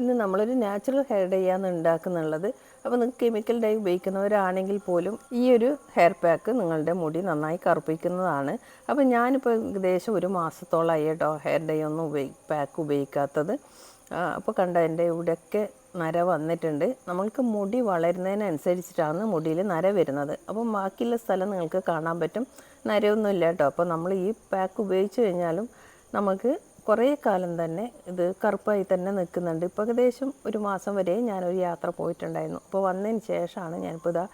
ഇന്ന് നമ്മളൊരു natural hair day ആണ് ഉണ്ടാക്കുന്നുള്ളത്. അപ്പോൾ നിങ്ങൾക്ക് കെമിക്കൽ ഡൈ ഉപയോഗിക്കുന്നവരാണെങ്കിൽ പോലും ഈ ഒരു ഹെയർ പാക്ക് നിങ്ങളുടെ മുടി നന്നായി കറുപ്പിക്കുന്നതാണ്. അപ്പോൾ ഞാനിപ്പോൾ ഏകദേശം ഒരു മാസത്തോളമായി കേട്ടോ ഹെയർ ഡൈ ഒന്നും ഉപയോഗി പാക്ക് ഉപയോഗിക്കാത്തത്. അപ്പോൾ കണ്ട എന്റെ ഇവിടെയൊക്കെ നര വന്നിട്ടുണ്ട്. നമ്മൾക്ക് മുടി വളരുന്നതിനനുസരിച്ചിട്ടാണ് മുടിയിൽ നര വരുന്നത്. അപ്പം ബാക്കിയുള്ള സ്ഥലം നിങ്ങൾക്ക് കാണാൻ പറ്റും. നരയൊന്നുമില്ല കേട്ടോ. അപ്പോൾ നമ്മൾ ഈ പാക്ക് ഉപയോഗിച്ച് കഴിഞ്ഞാലും നമുക്ക് കുറേ കാലം തന്നെ ഇത് കറുപ്പായി തന്നെ നിൽക്കുന്നുണ്ട്. ഇപ്പോൾ ഏകദേശം ഒരു മാസം വരെ ഞാനൊരു യാത്ര പോയിട്ടുണ്ടായിരുന്നു. അപ്പോൾ വന്നതിന് ശേഷമാണ് ഞാനിപ്പോൾ ഇതാ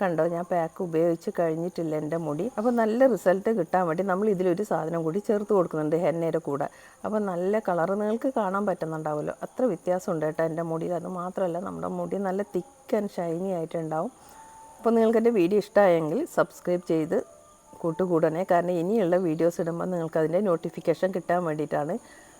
കണ്ടോ ഞാൻ പാക്ക് ഉപയോഗിച്ച് കഴിഞ്ഞിട്ടില്ല എന്റെ മുടി. അപ്പോൾ നല്ല റിസൾട്ട് കിട്ടാൻ വേണ്ടി നമ്മൾ ഇതിലൊരു സാധനം കൂടി ചേർത്ത് കൊടുക്കുന്നുണ്ട് ഹെന്നയുടെ കൂടെ. അപ്പോൾ നല്ല കളർ നിങ്ങൾക്ക് കാണാൻ പറ്റുന്നുണ്ടാവുമല്ലോ. അത്ര വ്യത്യാസമുണ്ട് കേട്ടോ എന്റെ മുടിയിൽ അത് മാത്രമല്ല നമ്മുടെ മുടി നല്ല തിക്ക് ആൻഡ് ഷൈനി ആയിട്ടുണ്ടാവും. അപ്പോൾ നിങ്ങൾക്ക് എന്റെ വീഡിയോ ഇഷ്ടമായെങ്കിൽ സബ്സ്ക്രൈബ് ചെയ്ത് കൂട്ടുകൂടണേ. കാരണം ഇനിയുള്ള വീഡിയോസ് ഇടുമ്പോൾ നിങ്ങൾക്ക് അതിന്റെ നോട്ടിഫിക്കേഷൻ കിട്ടാൻ വേണ്ടിയിട്ടാണ്.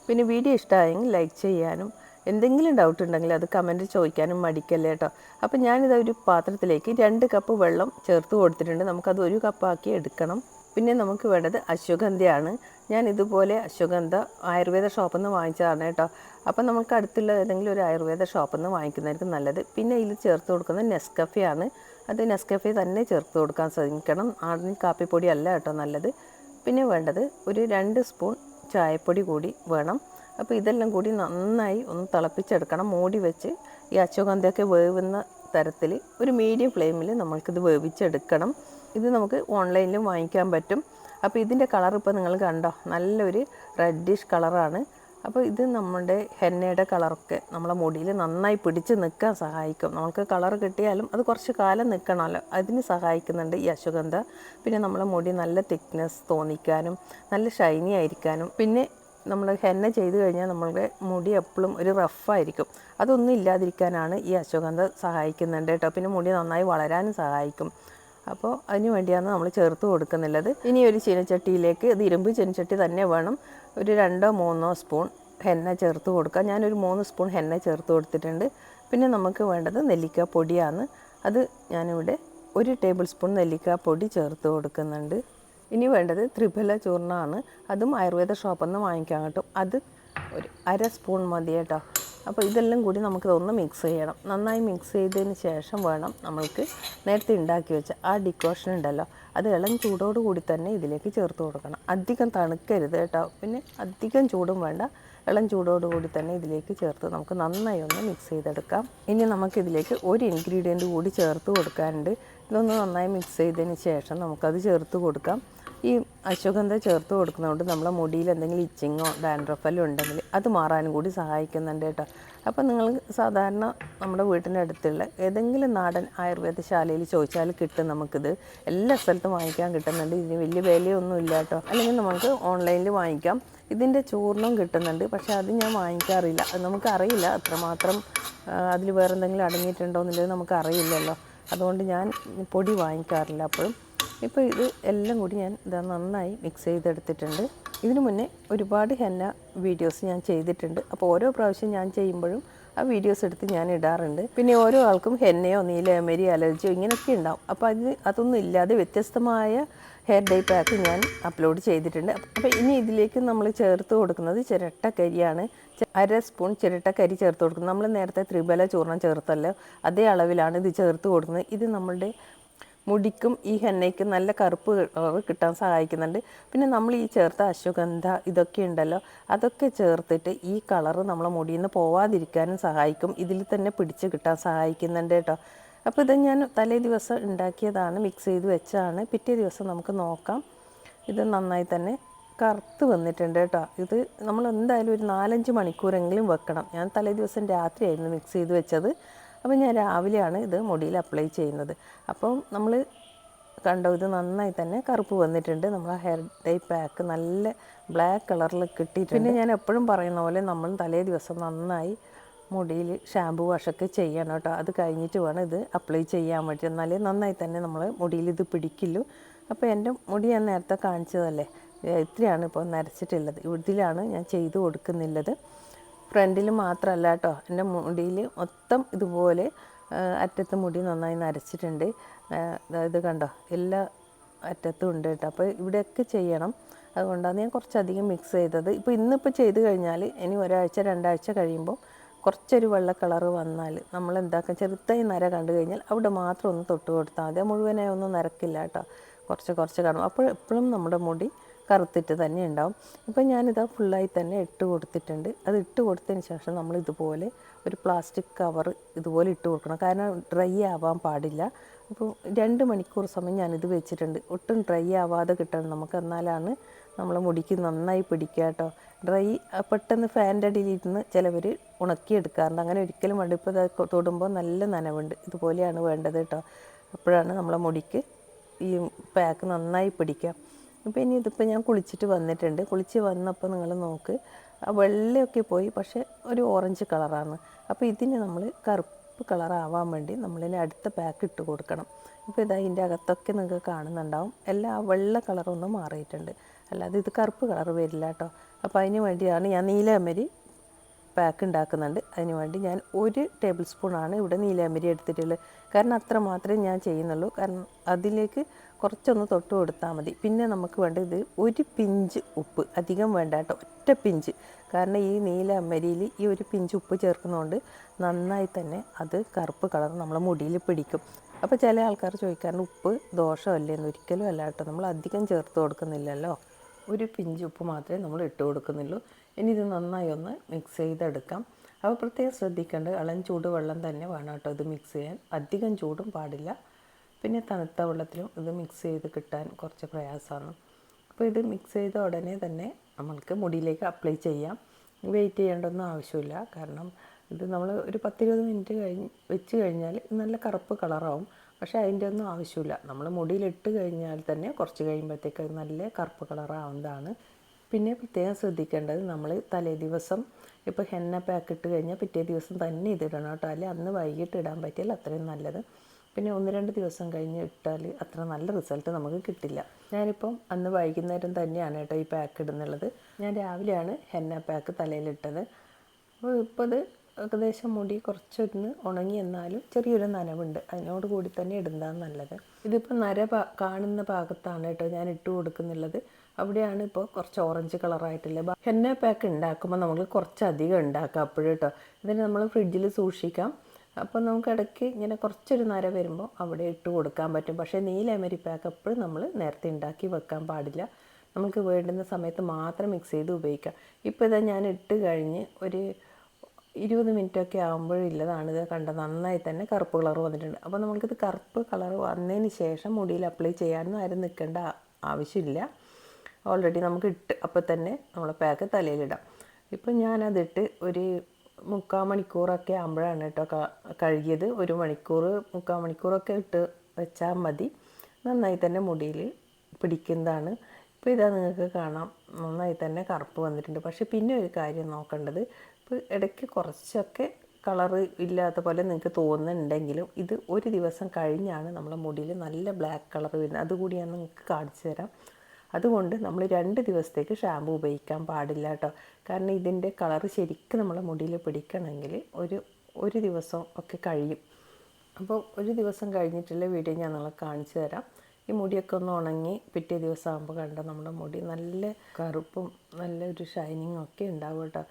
പിന്നെ വീഡിയോ ഇഷ്ടമായെങ്കിൽ ലൈക്ക് ചെയ്യാനും എന്തെങ്കിലും ഡൗട്ട് ഉണ്ടെങ്കിൽ അത് കമന്റ് ചോദിക്കാനും മടിക്കല്ലേ കേട്ടോ അപ്പോൾ ഞാനിത് ഒരു പാത്രത്തിലേക്ക് രണ്ട് കപ്പ് വെള്ളം ചേർത്ത് കൊടുത്തിട്ടുണ്ട്. നമുക്കത് ഒരു കപ്പാക്കി എടുക്കണം. പിന്നെ നമുക്ക് വേണ്ടത് അശ്വഗന്ധയാണ്. ഞാൻ ഇതുപോലെ അശ്വഗന്ധ ആയുർവേദ ഷോപ്പിൽ നിന്ന് വാങ്ങിച്ചതാണ് കേട്ടോ അപ്പം നമുക്ക് അടുത്തുള്ള ഏതെങ്കിലും ഒരു ആയുർവേദ ഷോപ്പിൽ നിന്ന് വാങ്ങിക്കുന്നതായിരിക്കും നല്ലത്. പിന്നെ ഇതിൽ ചേർത്ത് കൊടുക്കുന്നത് നെസ്കഫയാണ് അത് നെസ്കഫെ തന്നെ ചേർത്ത് കൊടുക്കാൻ ശ്രമിക്കണം. ആടിന് കാപ്പിപ്പൊടി അല്ല കേട്ടോ നല്ലത്. പിന്നെ വേണ്ടത് ഒരു രണ്ട് സ്പൂൺ ചായപ്പൊടി കൂടി വേണം. അപ്പോൾ ഇതെല്ലാം കൂടി നന്നായി ഒന്ന് തിളപ്പിച്ചെടുക്കണം. മൂടി വെച്ച് ഈ അച്ചുകന്തയൊക്കെ വേവുന്ന തരത്തിൽ ഒരു മീഡിയം ഫ്ലെയിമിൽ നമ്മൾക്കിത് വേവിച്ചെടുക്കണം. ഇത് നമുക്ക് ഓൺലൈനിലും വാങ്ങിക്കാൻ പറ്റും. അപ്പോൾ ഇതിന്റെ കളർ ഇപ്പോൾ നിങ്ങൾ കണ്ടോ? നല്ലൊരു റെഡിഷ് കളറാണ് അപ്പോൾ ഇത് നമ്മുടെ ഹെന്നയുടെ കളറൊക്കെ നമ്മളെ മുടിയിൽ നന്നായി പിടിച്ച് നിൽക്കാൻ സഹായിക്കും. നമുക്ക് കളർ കിട്ടിയാലും അത് കുറച്ച് കാലം നിൽക്കണമല്ലോ അതിന് സഹായിക്കുന്നുണ്ട് ഈ അശ്വഗന്ധ. പിന്നെ നമ്മളെ മുടി നല്ല തിക്നെസ് തോന്നിക്കാനും നല്ല ഷൈനി ആയിരിക്കാനും. പിന്നെ നമ്മൾ ഹെന്ന ചെയ്ത് കഴിഞ്ഞാൽ നമ്മളുടെ മുടി എപ്പോഴും ഒരു റഫായിരിക്കും അതൊന്നും ഇല്ലാതിരിക്കാനാണ് ഈ അശ്വഗന്ധ സഹായിക്കുന്നുണ്ട് കേട്ടോ. പിന്നെ മുടി നന്നായി വളരാനും സഹായിക്കും. അപ്പോൾ അതിന് വേണ്ടിയാണ് നമ്മൾ ചേർത്ത് കൊടുക്കുന്നുള്ളത് ഇനി ഒരു ചീനച്ചട്ടിയിലേക്ക് ഇത് ഇരുമ്പ് ചീനച്ചട്ടി തന്നെ വേണം. ഒരു രണ്ടോ മൂന്നോ സ്പൂൺ ഹെന്ന ചേർത്ത് കൊടുക്കുക ഞാനൊരു മൂന്ന് സ്പൂൺ ഹെന്ന ചേർത്ത് കൊടുത്തിട്ടുണ്ട്. പിന്നെ നമുക്ക് വേണ്ടത് നെല്ലിക്ക പൊടിയാണ്. അത് ഞാനിവിടെ ഒരു ടേബിൾ സ്പൂൺ നെല്ലിക്ക പൊടി ചേർത്ത് കൊടുക്കുന്നുണ്ട്. ഇനി വേണ്ടത് ത്രിഫല ചൂർണമാണ് അതും ആയുർവേദ ഷോപ്പിൽ നിന്ന് വാങ്ങിക്കാൻ കിട്ടും. അത് ഒരു അര സ്പൂൺ മതി കേട്ടോ. അപ്പോൾ ഇതെല്ലാം കൂടി നമുക്ക് ഒന്ന് മിക്സ് ചെയ്യണം. നന്നായി മിക്സ് ചെയ്തതിന് ശേഷം വേണം നമ്മൾക്ക് നേരത്തെ ഉണ്ടാക്കി വെച്ച ആ ഡിക്കോഷൻ ഉണ്ടല്ലോ. അത് ഇളം ചൂടോട് കൂടി തന്നെ ഇതിലേക്ക് ചേർത്ത് കൊടുക്കണം. അധികം തണുക്കരുത് കേട്ടോ. പിന്നെ അധികം ചൂടും വേണ്ട. ഇളം ചൂടോട് കൂടി തന്നെ ഇതിലേക്ക് ചേർത്ത് നമുക്ക് നന്നായി ഒന്ന് മിക്സ് ചെയ്തെടുക്കാം. ഇനി നമുക്കിതിലേക്ക് ഒരു ഇൻഗ്രീഡിയന്റ് കൂടി ചേർത്ത് കൊടുക്കാനുണ്ട്. ഇതൊന്ന് നന്നായി മിക്സ് ചെയ്തതിന് ശേഷം നമുക്കത് ചേർത്ത് കൊടുക്കാം. ഈ അശ്വഗന്ധ ചേർത്ത് കൊടുക്കുന്നതുകൊണ്ട് നമ്മളെ മുടിയിൽ എന്തെങ്കിലും ഇച്ചിങ്ങോ ഡാൻഡ്രഫല്ലോ ഉണ്ടെങ്കിൽ അത് മാറാനും കൂടി സഹായിക്കുന്നുണ്ട് കേട്ടോ. അപ്പോൾ നിങ്ങൾ സാധാരണ നമ്മുടെ വീട്ടിന്റെ അടുത്തുള്ള ഏതെങ്കിലും നാടൻ ആയുർവേദ ശാലയിൽ ചോദിച്ചാൽ കിട്ടും നമുക്കിത്. എല്ലാ സ്ഥലത്തും വാങ്ങിക്കാൻ കിട്ടുന്നുണ്ട്. ഇതിന് വലിയ വിലയൊന്നും ഇല്ല കേട്ടോ. അല്ലെങ്കിൽ നമുക്ക് ഓൺലൈനിൽ വാങ്ങിക്കാം. ഇതിന്റെ ചൂർണം കിട്ടുന്നുണ്ട്. പക്ഷേ അത് ഞാൻ വാങ്ങിക്കാറില്ല. നമുക്കറിയില്ല. അത്രമാത്രം അതിൽ വേറെ എന്തെങ്കിലും അടങ്ങിയിട്ടുണ്ടോ എന്നുള്ളത് നമുക്കറിയില്ലല്ലോ. അതുകൊണ്ട് ഞാൻ പൊടി വാങ്ങിക്കാറില്ല അപ്പോഴും. ഇപ്പോൾ ഇത് എല്ലാം കൂടി ഞാൻ ഇതാ നന്നായി മിക്സ് ചെയ്തെടുത്തിട്ടുണ്ട്. ഇതിനു മുന്നേ ഒരുപാട് ഹെന്ന വീഡിയോസ് ഞാൻ ചെയ്തിട്ടുണ്ട്. അപ്പോൾ ഓരോ പ്രാവശ്യം ഞാൻ ചെയ്യുമ്പോഴും ആ വീഡിയോസ് എടുത്ത് ഞാൻ ഇടാറുണ്ട്. പിന്നെ ഓരോ ആൾക്കും ഹെന്നയോ നീലയമരി അലർജിയോ ഇങ്ങനെയൊക്കെ ഉണ്ടാവും. അപ്പോൾ അത് അതൊന്നും ഇല്ലാതെ വ്യത്യസ്തമായ ഹെയർ ഡേ പാക്ക് ഞാൻ അപ്ലോഡ് ചെയ്തിട്ടുണ്ട്. അപ്പോൾ ഇനി ഇതിലേക്ക് നമ്മൾ ചേർത്ത് കൊടുക്കുന്നത് ചിരട്ടക്കരിയാണ്. അര സ്പൂൺ ചിരട്ടക്കരി ചേർത്ത് കൊടുക്കുന്നത്. നമ്മൾ നേരത്തെ ത്രിബല ചൂർണം ചേർത്തല്ലോ. അതേ അളവിലാണ് ഇത് ചേർത്ത് കൊടുക്കുന്നത്. ഇത് നമ്മളുടെ മുടിക്കും ഈ ഹെന്നയ്ക്കും നല്ല കറുപ്പ് കളർ കിട്ടാൻ സഹായിക്കുന്നുണ്ട്. പിന്നെ നമ്മൾ ഈ ചേർത്ത അശ്വഗന്ധ ഇതൊക്കെ ഉണ്ടല്ലോ അതൊക്കെ ചേർത്തിട്ട് ഈ കളറ് നമ്മളെ മുടിയിൽ നിന്ന് പോവാതിരിക്കാനും സഹായിക്കും. ഇതിൽ തന്നെ പിടിച്ച് കിട്ടാൻ സഹായിക്കുന്നുണ്ട് കേട്ടോ. അപ്പോൾ ഇത് ഞാൻ തലേ ദിവസം ഉണ്ടാക്കിയതാണ് മിക്സ് ചെയ്ത് വെച്ചാണ്. പിറ്റേ ദിവസം നമുക്ക് നോക്കാം. ഇത് നന്നായി തന്നെ കറുത്ത് വന്നിട്ടുണ്ട് കേട്ടോ. ഇത് നമ്മൾ എന്തായാലും ഒരു നാലഞ്ച് മണിക്കൂറെങ്കിലും വെക്കണം. ഞാൻ തലേ ദിവസം രാത്രിയായിരുന്നു മിക്സ് ചെയ്ത് വെച്ചത്. അപ്പോൾ ഞാൻ രാവിലെയാണ് ഇത് മുടിയിൽ അപ്ലൈ ചെയ്യുന്നത്. അപ്പം നമ്മൾ കണ്ടോ ഇത് നന്നായി തന്നെ കറുപ്പ് വന്നിട്ടുണ്ട്. നമ്മൾ ആ ഹെയർ ഡൈ പാക്ക് നല്ല ബ്ലാക്ക് കളറിൽ കിട്ടിയിട്ടുണ്ട്. പിന്നെ ഞാൻ എപ്പോഴും പറയുന്ന പോലെ നമ്മൾ തലേ ദിവസം നന്നായി മുടിയിൽ ഷാമ്പു വാഷൊക്കെ ചെയ്യണം കേട്ടോ. അത് കഴിഞ്ഞിട്ട് വേണം ഇത് അപ്ലൈ ചെയ്യാൻ പറ്റും എന്നാലേ നന്നായി തന്നെ നമ്മൾ മുടിയിൽ ഇത് പിടിക്കില്ലു അപ്പോൾ എന്റെ മുടി ഞാൻ നേരത്തെ കാണിച്ചതല്ലേ? ഇത്രയാണ് ഇപ്പോൾ നരച്ചിട്ടുള്ളത്. ഇതിലാണ് ഞാൻ ചെയ്ത് കൊടുക്കുന്നുള്ളത്. ഫ്രണ്ടിൽ മാത്രമല്ല കേട്ടോ എന്റെ മുടിയിൽ മൊത്തം ഇതുപോലെ അറ്റത്ത് മുടി നന്നായി നരച്ചിട്ടുണ്ട്. ഇത് കണ്ടോ എല്ലാ അറ്റത്തും ഉണ്ട് കേട്ടോ അപ്പോൾ ഇവിടെയൊക്കെ ചെയ്യണം. അതുകൊണ്ടാണ് ഞാൻ കുറച്ചധികം മിക്സ് ചെയ്തത്. ഇപ്പോൾ ഇന്നിപ്പോൾ ചെയ്ത് കഴിഞ്ഞാൽ ഇനി ഒരാഴ്ച രണ്ടാഴ്ച കഴിയുമ്പോൾ കുറച്ചൊരു വെള്ള കളറ് വന്നാൽ നമ്മൾ എന്താക്കുക ചെറുതായി നര കണ്ടു കഴിഞ്ഞാൽ അവിടെ മാത്രം ഒന്ന് തൊട്ട് കൊടുത്താൽ മതി. മുഴുവനായി ഒന്നും നരക്കില്ല കേട്ടോ കുറച്ച് കുറച്ച് കാണും അപ്പോൾ എപ്പോഴും നമ്മുടെ മുടി കറുത്തിട്ട് തന്നെ ഉണ്ടാവും. ഇപ്പം ഞാനിത് ഫുള്ളായി തന്നെ ഇട്ട് കൊടുത്തിട്ടുണ്ട്. അത് ഇട്ട് കൊടുത്തതിന് ശേഷം നമ്മൾ ഇതുപോലെ ഒരു പ്ലാസ്റ്റിക് കവർ ഇതുപോലെ ഇട്ട് കൊടുക്കണം. കാരണം ഡ്രൈ ആവാൻ പാടില്ല. അപ്പോൾ രണ്ട് മണിക്കൂർ സമയം ഞാനിത് വെച്ചിട്ടുണ്ട്. ഒട്ടും ഡ്രൈ ആവാതെ കിട്ടണം നമുക്ക്. എന്നാലാണ് നമ്മൾ മുടിക്ക് നന്നായി പിടിക്കുക കേട്ടോ. ഡ്രൈ പെട്ടെന്ന് ഫാന്റെ അടിയിലിരുന്ന് ചിലവർ ഉണക്കിയെടുക്കാറുണ്ട്. അങ്ങനെ ഒരിക്കലും വേണ്ട. തൊടുമ്പോൾ നല്ല നനവുണ്ട്. ഇതുപോലെയാണ് വേണ്ടത് കേട്ടോ. അപ്പോഴാണ് നമ്മളെ മുടിക്ക് ഈ പാക്ക് നന്നായി പിടിക്കുക. അപ്പോൾ ഇനി ഇതിപ്പോൾ ഞാൻ കുളിച്ചിട്ട് വന്നിട്ടുണ്ട്. കുളിച്ച് വന്നപ്പോൾ നിങ്ങൾ നോക്ക്. ആ വെള്ളയൊക്കെ പോയി പക്ഷേ ഒരു ഓറഞ്ച് കളറാണ്. അപ്പോൾ ഇതിന് നമ്മൾ കറുപ്പ് കളറാവാൻ വേണ്ടി നമ്മളിതിനെ അടുത്ത പാക്ക് ഇട്ട് കൊടുക്കണം. ഇപ്പോൾ ഇതാ ഇതിന്റെ അകത്തൊക്കെ നിങ്ങൾക്ക് കാണുന്നുണ്ടാവും. എല്ലാം ആ വെള്ള കളറൊന്നും മാറിയിട്ടുണ്ട്. അല്ലാതെ ഇത് കറുപ്പ് കളർ വരില്ല കേട്ടോ അപ്പോൾ അതിന് വേണ്ടിയാണ് ഞാൻ നീലമരി പാക്ക് ഉണ്ടാക്കുന്നുണ്ട്. അതിനുവേണ്ടി ഞാൻ ഒരു ടേബിൾ സ്പൂണാണ് ഇവിടെ നീലാമ്പരി എടുത്തിട്ടുള്ളത്. കാരണം അത്ര മാത്രമേ ഞാൻ ചെയ്യുന്നുള്ളൂ. കാരണം അതിലേക്ക് കുറച്ചൊന്ന് തൊട്ട് കൊടുത്താൽ മതി. പിന്നെ നമുക്ക് വേണ്ടത് ഒരു പിഞ്ച് ഉപ്പ്. അധികം വേണ്ട കേട്ടോ. ഒറ്റ പിഞ്ച്. കാരണം ഈ നീലമരിയിൽ ഈ ഒരു പിഞ്ച് ഉപ്പ് ചേർക്കുന്നതുകൊണ്ട് നന്നായി തന്നെ അത് കറുപ്പ് കളർ നമ്മളെ മുടിയിൽ പിടിക്കും. അപ്പോൾ ചില ആൾക്കാർ ചോദിക്കാറുണ്ട് ഉപ്പ് ദോഷമല്ലേ? എന്ന്. ഒരിക്കലും അല്ല കേട്ടോ. നമ്മൾ അധികം ചേർത്ത് കൊടുക്കുന്നില്ലല്ലോ. ഒരു പിഞ്ച് ഉപ്പ് മാത്രമേ നമ്മൾ ഇട്ട് കൊടുക്കുന്നുള്ളൂ. ഇനി ഇത് നന്നായി ഒന്ന് മിക്സ് ചെയ്തെടുക്കാം. അപ്പോൾ പ്രത്യേകം ശ്രദ്ധിക്കേണ്ടത് ഇളം ചൂട് വെള്ളം തന്നെ വേണം കേട്ടോ ഇത് മിക്സ് ചെയ്യാൻ. അധികം ചൂടും പാടില്ല. പിന്നെ തണുത്ത വെള്ളത്തിലും ഇത് മിക്സ് ചെയ്ത് കിട്ടാൻ കുറച്ച് പ്രയാസമാണ്. അപ്പോൾ ഇത് മിക്സ് ചെയ്ത ഉടനെ തന്നെ നമ്മൾക്ക് മുടിയിലേക്ക് അപ്ലൈ ചെയ്യാം. വെയിറ്റ് ചെയ്യേണ്ടൊന്നും ആവശ്യമില്ല. കാരണം ഇത് നമ്മൾ ഒരു പത്തിരുപത് മിനിറ്റ് കഴിഞ്ഞ് വെച്ച് കഴിഞ്ഞാൽ നല്ല കറുപ്പ് കളറാവും പക്ഷേ അതിന്റെ ഒന്നും ആവശ്യമില്ല. നമ്മൾ മുടിയിലിട്ട് കഴിഞ്ഞാൽ തന്നെ കുറച്ച് കഴിയുമ്പോഴത്തേക്ക് അത് നല്ല കറുപ്പ് കളറാവുന്നതാണ് പിന്നെ പ്രത്യേകം ശ്രദ്ധിക്കേണ്ടത് നമ്മൾ തലേ ദിവസം ഇപ്പോൾ ഹെന്ന പാക്ക് ഇട്ട് കഴിഞ്ഞാൽ പിറ്റേ ദിവസം തന്നെ ഇതിടണം കേട്ടോ. അല്ലെങ്കിൽ അന്ന് വൈകിട്ട് ഇടാൻ പറ്റിയാൽ അത്രയും നല്ലത്. പിന്നെ ഒന്ന് രണ്ട് ദിവസം കഴിഞ്ഞ് ഇട്ടാൽ അത്ര നല്ല റിസൾട്ട് നമുക്ക് കിട്ടില്ല. ഞാനിപ്പം അന്ന് വൈകുന്നേരം തന്നെയാണ് കേട്ടോ ഈ പാക്ക് ഇടുന്നുള്ളത്. ഞാൻ രാവിലെയാണ് ഹെന്ന പാക്ക് തലയിലിട്ടത് അപ്പോൾ ഇപ്പോൾ ഇത് ഏകദേശം മുടി കുറച്ചൊന്ന് ഉണങ്ങി എന്നാലും ചെറിയൊരു നനവുണ്ട്. അതിനോട് കൂടി തന്നെ ഇടുന്നതാണ് നല്ലത്. ഇതിപ്പോൾ നര കാണുന്ന ഭാഗത്താണ് കേട്ടോ ഞാൻ ഇട്ട് കൊടുക്കുന്നുള്ളത്. അവിടെയാണ് ഇപ്പോൾ കുറച്ച് ഓറഞ്ച് കളറായിട്ടുള്ളത് ഹെന്ന പാക്ക് ഉണ്ടാക്കുമ്പോൾ നമ്മൾ കുറച്ചധികം ഉണ്ടാക്കാം അപ്പോഴും കേട്ടോ. ഇതിന് നമ്മൾ ഫ്രിഡ്ജിൽ സൂക്ഷിക്കാം. അപ്പോൾ നമുക്ക് ഇടയ്ക്ക് ഇങ്ങനെ കുറച്ചൊരു നര വരുമ്പോൾ അവിടെ ഇട്ട് കൊടുക്കാൻ പറ്റും. പക്ഷേ നീലമരി പാക്ക് എപ്പോഴും നമ്മൾ നേരത്തെ ഉണ്ടാക്കി വെക്കാൻ പാടില്ല. നമുക്ക് വേണ്ടുന്ന സമയത്ത് മാത്രം മിക്സ് ചെയ്ത് ഉപയോഗിക്കാം. ഇപ്പോൾ ഇതാ ഞാൻ ഇട്ട് കഴിഞ്ഞ് ഒരു ഇരുപത് മിനിറ്റൊക്കെ ഇത് കണ്ട നന്നായി തന്നെ കറുപ്പ് കളർ വന്നിട്ടുണ്ട്. അപ്പോൾ നമുക്കിത് കറുപ്പ് കളർ വന്നതിന് ശേഷം മുടിയിൽ അപ്ലൈ ചെയ്യാനൊന്നും ആരും നിൽക്കേണ്ട ആവശ്യമില്ല. ഓൾറെഡി നമുക്ക് ഇട്ട് അപ്പോൾ തന്നെ നമ്മൾ പാക്ക് തലയിലിടാം ഇപ്പം ഞാനതിട്ട് ഒരു മുക്കാൽ മണിക്കൂറൊക്കെ ആകുമ്പോഴാണ് കേട്ടോ കഴുകിയത്. ഒരു മണിക്കൂർ മുക്കാൽ മണിക്കൂറൊക്കെ ഇട്ട് വെച്ചാൽ മതി. നന്നായി തന്നെ മുടിയിൽ പിടിക്കുന്നതാണ്. ഇപ്പോൾ ഇതാ നിങ്ങൾക്ക് കാണാം. നന്നായി തന്നെ കറുപ്പ് വന്നിട്ടുണ്ട്. പക്ഷേ പിന്നെ ഒരു കാര്യം നോക്കേണ്ടത്. ഇപ്പോൾ ഇടയ്ക്ക് കുറച്ചൊക്കെ കളറ് ഇല്ലാത്ത പോലെ നിങ്ങൾക്ക് തോന്നുന്നുണ്ടെങ്കിലും ഇത് ഒരു ദിവസം കഴിഞ്ഞാണ് നമ്മളെ മുടിയിൽ നല്ല ബ്ലാക്ക് കളർ വരുന്നത്. അതുകൂടി ഞാൻ നിങ്ങൾക്ക് കാണിച്ചു തരാം. അതുകൊണ്ട് നമ്മൾ രണ്ട് ദിവസത്തേക്ക് ഷാമ്പു ഉപയോഗിക്കാൻ പാടില്ല കേട്ടോ. കാരണം ഇതിന്റെ കളറ് ശരിക്കും നമ്മളെ മുടിയിൽ പിടിക്കണമെങ്കിൽ ഒരു ഒരു ദിവസം ഒക്കെ കഴിയും. അപ്പോൾ ഒരു ദിവസം കഴിഞ്ഞിട്ടുള്ള വീഡിയോ ഞാൻ നിങ്ങളെ കാണിച്ചു തരാം. ഈ മുടിയൊക്കെ ഒന്ന് ഉണങ്ങി പിറ്റേ ദിവസം ആകുമ്പോൾ കണ്ട നമ്മുടെ മുടി നല്ല കറുപ്പും നല്ലൊരു ഷൈനിങ്ങും ഒക്കെ ഉണ്ടാവും കേട്ടോ.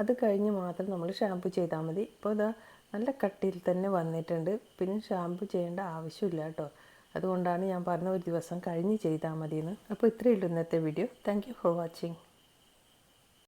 അത് കഴിഞ്ഞ് മാത്രം നമ്മൾ ഷാമ്പു ചെയ്താൽ മതി. ഇപ്പോൾ ഇതാ നല്ല കട്ടിയിൽ തന്നെ വന്നിട്ടുണ്ട്. പിന്നെ ഷാമ്പു ചെയ്യേണ്ട ആവശ്യമില്ല കേട്ടോ. അതുകൊണ്ടാണ് ഞാൻ പറഞ്ഞ ഒരു ദിവസം കഴിഞ്ഞ് ചെയ്താൽ മതിയെന്ന്. അപ്പോൾ ഇത്രയേ ഉള്ളൂ ഇന്നത്തെ വീഡിയോ. Thank for watching